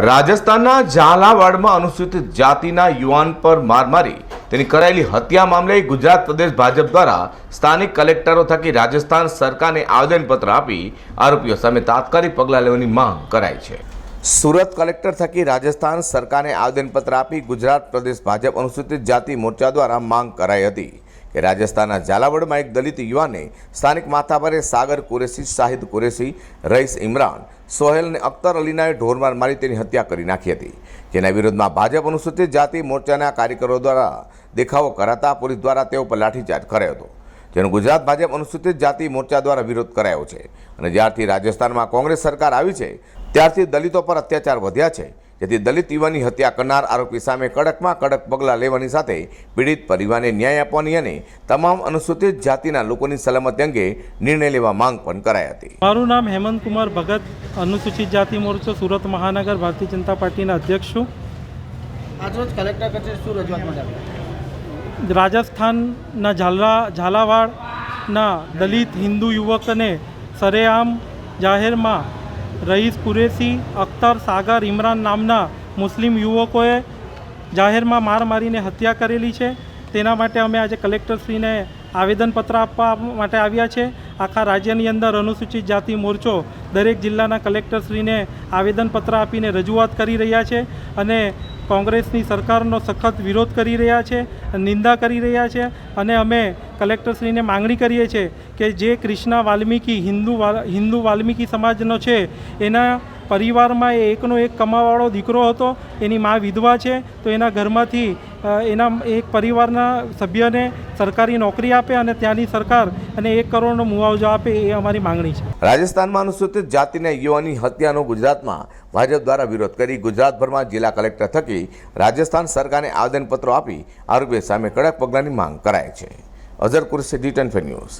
રાજસ્થાનના ઝાલાવાડમાં અનુસૂચિત જાતિના યુવાન પર માર મારી તેની કરાયેલી હત્યા મામલે ગુજરાત પ્રદેશ ભાજપ દ્વારા સ્થાનિક કલેક્ટરો થકી રાજસ્થાન સરકારને આવેદનપત્ર આપી આરોપીઓ સામે તાત્કાલિક પગલાં લેવાની માંગ કરાઈ છે. સુરત કલેક્ટર થકી રાજસ્થાન સરકારને આવેદનપત્ર આપી ગુજરાત પ્રદેશ ભાજપ અનુસૂચિત જાતિ મોરચા દ્વારા માંગ કરાઈ હતી. કે રાજસ્થાનના ઝાલાવાડમાં એક દલિત યુવાને સ્થાનિક માથાભારે સાગર કુરેશી, શાહિદ કુરેશી, રઈસ ઇમરાન, સોહેલ અને અખ્તર અલીનાએ ઢોરમાર મારી તેની હત્યા કરી નાખી હતી. જેના વિરોધમાં ભાજપ અનુસૂચિત જાતિ મોરચાના કાર્યકરો દ્વારા દેખાવો કરાતા પોલીસ દ્વારા તેઓ પર લાઠીચાર્જ કરાયો હતો. જેનો ગુજરાત ભાજપ અનુસૂચિત જાતિ મોરચા દ્વારા વિરોધ કરાયો છે. અને જ્યારથી રાજસ્થાનમાં કોંગ્રેસ સરકાર આવી છે, ત્યારથી દલિતો પર અત્યાચાર વધ્યા છે. જેથી દલિત યુવાની હત્યા કરનાર આરોપી સામે કડકમાં કડક પગલાં લેવાની સાથે પીડિત પરિવારને ન્યાય આપવાની અને તમામ અનુસૂચિત જાતિના લોકોની સલામતી અંગે નિર્ણય લેવા માંગ પણ કરાઈ હતી. મારું નામ હેમંત કુમાર ભગત અનુસૂચિત જાતિ મોરચો સુરત મહાનગર ભારતીય જનતા પાર્ટીના અધ્યક્ષ છું. આજરોજ કલેક્ટર કચેરી શું રજૂઆત માટે રાજસ્થાનના ઝાલા ઝાલાવાડના દલિત હિન્દુ યુવકને સરેઆમ જાહેરમાં રઈસ કુરેશી, અખ્તર સાગર ઇમરાન નામના મુસ્લિમ યુવકોએ જાહેરમાં માર મારીને હત્યા કરેલી છે. તેના માટે અમે આજે કલેક્ટરશ્રીને આવેદનપત્ર આપવા માટે આવ્યા છે. આખા રાજ્યની અંદર અનુસૂચિત જાતિ મોરચો દરેક જિલ્લાના કલેક્ટરશ્રીને આવેદનપત્ર આપીને રજૂઆત કરી રહ્યા છે અને કોંગ્રેસની સરકારનો સખત વિરોધ કરી રહ્યા છે, નિંદા કરી રહ્યા છે અને અમે કલેક્ટરશ્રીને માંગણી કરીએ છીએ કે જે ક્રિષ્ના વાલ્મીકી હિન્દુ હિન્દુ વાલ્મીકી સમાજનો છે, એના પરિવારમાં એ એકનો એક કમાવાળો દીકરો હતો, એની મા વિધવા છે, તો એના ઘરમાંથી એના એક પરિવારના સભ્યને સરકારી નોકરી આપે અને ત્યાંની સરકાર અને એક કરોડનો મુઆવજો આપે એ અમારી માંગણી છે. રાજસ્થાનમાં અનુસૂચિત જાતિના યુવાની હત્યાનો ગુજરાતમાં ભાજપ દ્વારા વિરોધ કરી ગુજરાતભરમાં જિલ્લા કલેક્ટર થકી રાજસ્થાન સરકારને આવેદનપત્રો આપી આરોપીઓ સામે કડક પગલાંની માંગ કરાય છે. Azhar Qureshi, D ten news.